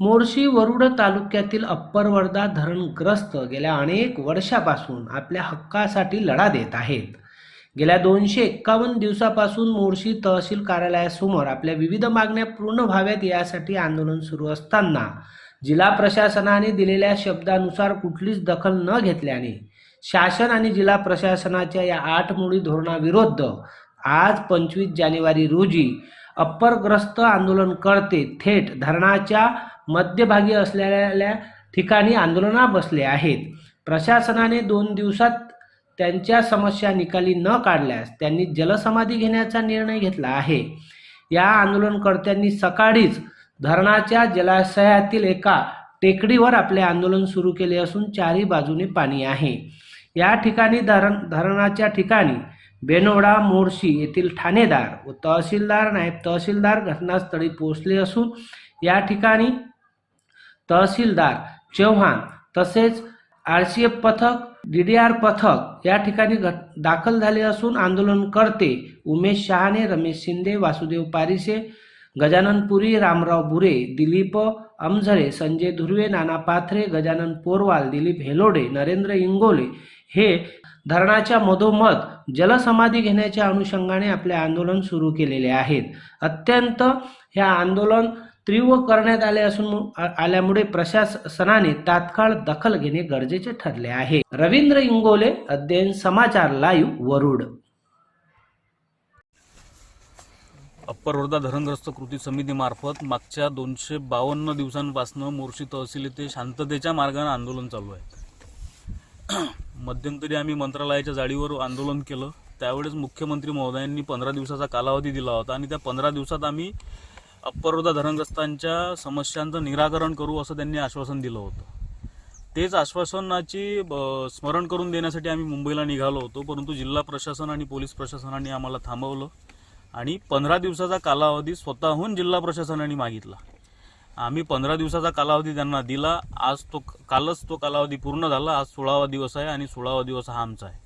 मोर्शी वरुड तालुक्यातील अप्पर वर्धा धरणग्रस्त गेल्या अनेक वर्षापासून आपल्या हक्कासाठी लढा देत आहेत. गेल्या दोनशे एक्कावन्न दिवसापासून मोर्शी तहसील कार्यालयासमोर आपल्या विविध मागण्या पूर्ण व्हाव्यात यासाठी आंदोलन सुरू असताना जिल्हा प्रशासनाने दिलेल्या शब्दानुसार कुठलीच दखल न घेतल्याने शासन आणि जिल्हा प्रशासनाच्या या आठमुडी धोरणाविरुद्ध आज पंचवीस जानेवारी रोजी अप्परग्रस्त आंदोलनकर्ते थेट धरणाच्या मध्यभागी असलेल्या ठिकाणी आंदोलनात बसले आहेत. प्रशासनाने दोन दिवसात त्यांच्या समस्या निकाली न काढल्यास त्यांनी जलसमाधी घेण्याचा निर्णय घेतला आहे. या आंदोलनकर्त्यांनी सकाळीच धरणाच्या जलाशयातील एका टेकडीवर आपले आंदोलन सुरू केले असून चारही बाजूने पाणी आहे. या ठिकाणी धरण धरणाच्या ठिकाणी बेनोडा मोर्शी येथील ठाणेदार व तहसीलदार नायब तहसीलदार घटनास्थळी पोहोचले असून या ठिकाणी तहसीलदार चव्हाण तसेच आर सी एफ पथक डी डी आर पथक या ठिकाणी घट दाखल झाले असून आंदोलनकर्ते उमेश शहाणे रमेश शिंदे वासुदेव पारिसे गजानन पुरी रामराव बुरे दिलीप अमझरे संजय धुर्वे नाना पाथरे गजानन पोरवाल दिलीप हेलोडे नरेंद्र इंगोले हे धरणाच्या मधोमध जलसमाधी घेण्याच्या अनुषंगाने आपले आंदोलन सुरू केलेले आहेत. अत्यंत हे आंदोलन तीव्र करण्यात आले असून आल्यामुळे प्रशासनाने तात्काळ दखल घेणे गरजेचे ठरले आहे. रवींद्र इंगोले अध्ययन समाचार लाईव्ह वरुड. अप्पर वर्धा धरणग्रस्त कृती समितीमार्फत मागच्या दोनशे बावन्न दिवसांपासून मोर्शी तहसील येथे शांततेच्या मार्गाने आंदोलन चालू आहे. मध्यंतरी आम्ही मंत्रालयाच्या जाळीवर आंदोलन केलं. त्यावेळेस मुख्यमंत्री महोदयांनी पंधरा दिवसाचा कालावधी दिला होता आणि त्या पंधरा दिवसात आम्ही अप्पर धरणग्रस्तांच्या समस्यांचं निराकरण करू असं त्यांनी आश्वासन दिलं होतं. तेच आश्वासनाची ब- स्मरण करून देण्यासाठी आम्ही मुंबईला निघालो होतो परंतु जिल्हा प्रशासन आणि पोलीस प्रशासनाने आम्हाला थांबवलं आणि पंधरा दिवसाचा कालावधी स्वतःहून जिल्हा प्रशासनाने मागितला. आम्ही पंधरा दिवसाचा कालावधी त्यांना दिला. आज तो कालच तो कालावधी पूर्ण झाला. आज सोळावा दिवस आहे आणि सोळावा दिवस हा आमचा आहे.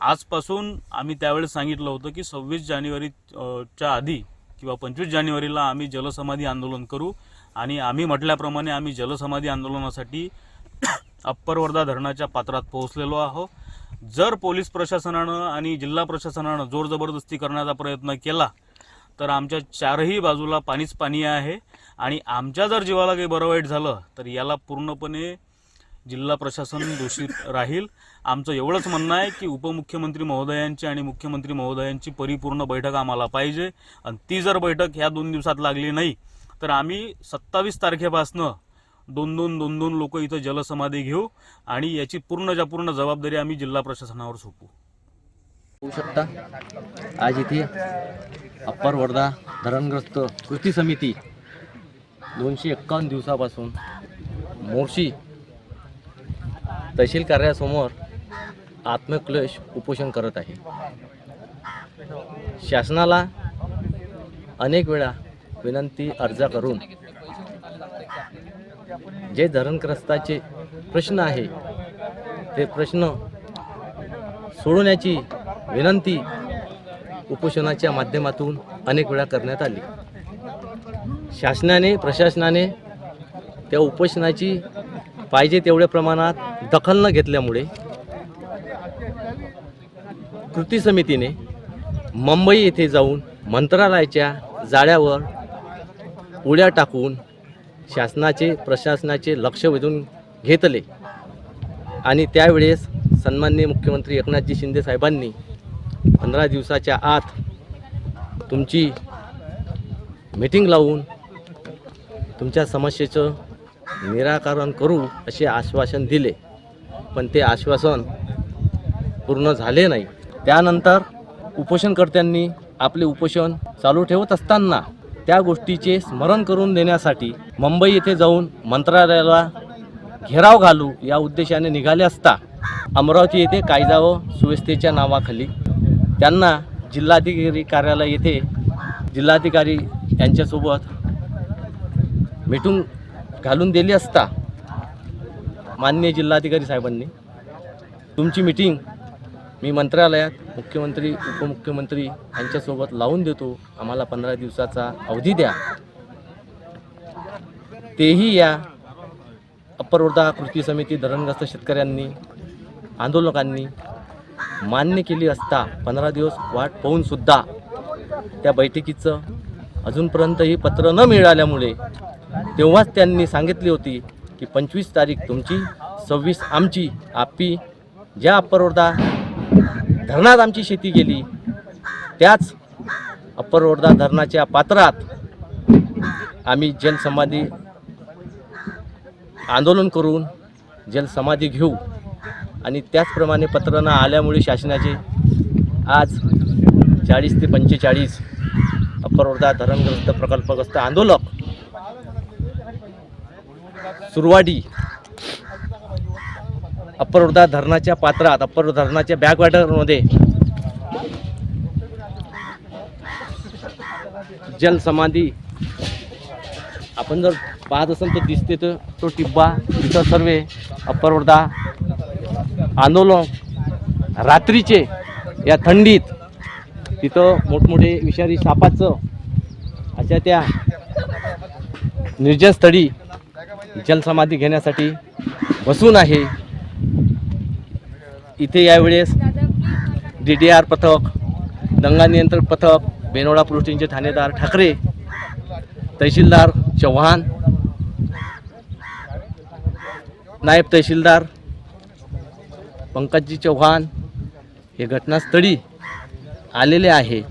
आजपासून आम्ही त्यावेळेस सांगितलं होतं की सव्वीस जानेवारी च्या आधी किंवा पंचवीस जानेवारीला आम्ही जलसमाधी आंदोलन करू आणि आम्ही म्हटल्याप्रमाणे आम्ही जलसमाधी आंदोलनासाठी अप्पर वर्धा धरणाच्या पात्रात पोहोचलेलो आहोत. जर पोलीस प्रशासनानं आणि जिल्हा प्रशासनानं जोर जबरदस्ती करण्याचा प्रयत्न केला तर आमच्या चारही बाजूला पाणीच पाणी आहे. आणि आमच्या जर जीवाला काही बरं वाईट झालं तर याला पूर्णपणे जिल्हा प्रशासन दोषी राहील. आमचं एवढंच म्हणणं आहे की उपमुख्यमंत्री महोदयांची आणि मुख्यमंत्री महोदयांची परिपूर्ण बैठक आम्हाला पाहिजे. आणि ती जर बैठक ह्या दोन दिवसात लागली नाही तर आम्ही सत्तावीस तारखेपासनं दोन दोन दोन दोन लोक इथं जलसमाधी घेऊ आणि याची पूर्णच्या पूर्ण जबाबदारी आम्ही जिल्हा प्रशासनावर सोपू होऊ शकता. आज इथे अप्पर वर्धा धरणग्रस्त कृती समिती दोनशे एक्कावन्न दिवसापासून मोर्शी तहसील कार्यासमोर आत्मक्लेश उपोषण करत आहे. शासनाला अनेक वेळा विनंती अर्ज करून जे धरणग्रस्ताचे प्रश्न आहे ते प्रश्न सोडवण्याची विनंती उपोषणाच्या माध्यमातून अनेक वेळा करण्यात आली. शासनाने प्रशासनाने त्या उपोषणाची पाहिजे तेवढ्या प्रमाणात दखल न घेतल्यामुळे कृती समितीने मुंबई येथे जाऊन मंत्रालयाच्या जाळ्यावर उड्या टाकून शासनाचे प्रशासनाचे लक्ष वेधून घेतले. आणि त्यावेळेस सन्माननीय मुख्यमंत्री एकनाथजी शिंदे साहेबांनी पंधरा दिवसाच्या आत तुमची मीटिंग लावून तुमच्या समस्येचं निराकरण करू असे आश्वासन दिले. पण ते आश्वासन पूर्ण झाले नाही. त्यानंतर उपोषणकर्त्यांनी आपले उपोषण चालू ठेवत असताना त्या गोष्टीचे स्मरण करून देण्यासाठी मुंबई येथे जाऊन मंत्रालयाला घेराव घालू या उद्देशाने निघाले असता अमरावती येथे कायदा व सुव्यवस्थेच्या नावाखाली त्यांना जिल्हाधिकारी कार्यालय येथे जिल्हाधिकारी यांच्यासोबत मिटून घालून दिली असता माननीय जिल्हाधिकारी साहेबांनी. तुमची मिटिंग मी मंत्रालयात मुख्यमंत्री उपमुख्यमंत्री यांच्यासोबत लावून देतो. आम्हाला पंधरा दिवसाचा अवधी द्या. तेही या अप्पर वर्धा कृती समिती धरणग्रस्त शेतकऱ्यांनी आंदोलकांनी मान्य केली असता पंधरा दिवस वाट पाहूनसुद्धा त्या बैठकीचं अजूनपर्यंतही पत्र न मिळाल्यामुळे तेव्हाच त्यांनी सांगितली होती की पंचवीस तारीख तुमची सव्वीस आमची आपी ज्या अप्परवर्धा धरणात आमची शेती गेली त्याच अप्परवर्धा धरणाच्या पात्रात आम्ही जलसमाधी आंदोलन करून जलसमाधी घेऊ. आणि त्याचप्रमाणे पत्र न आल्यामुळे शासनाचे आज चाळीस ते पंचेचाळीस अपरवर्धा धरणग्रस्त प्रकल्पग्रस्त आंदोलक सुरवाडी अपरवर्धा धरणाच्या पात्रात अप्पर धरणाच्या बॅकवॉटरमध्ये जलसमाधी आपण जर पाहत असाल तर दिसते तर तो टिब्बा तिथं सर्व अपरवर्धा आंदोलन रात्रीचे या थंडीत तिथं मोठमोठे विषारी सापाचं अशा त्या निर्जनस्थळी जलसमाधी घेण्यासाठी बसून आहे. इथे यावेळेस डी डी आर पथक दंगा नियंत्रण पथक बेनोडा पोलिसचे ठाणेदार ठाकरे तहसीलदार चव्हाण नायब तहसीलदार पंकजी चव्हाण हे घटनास्थळी आलेले आहेत.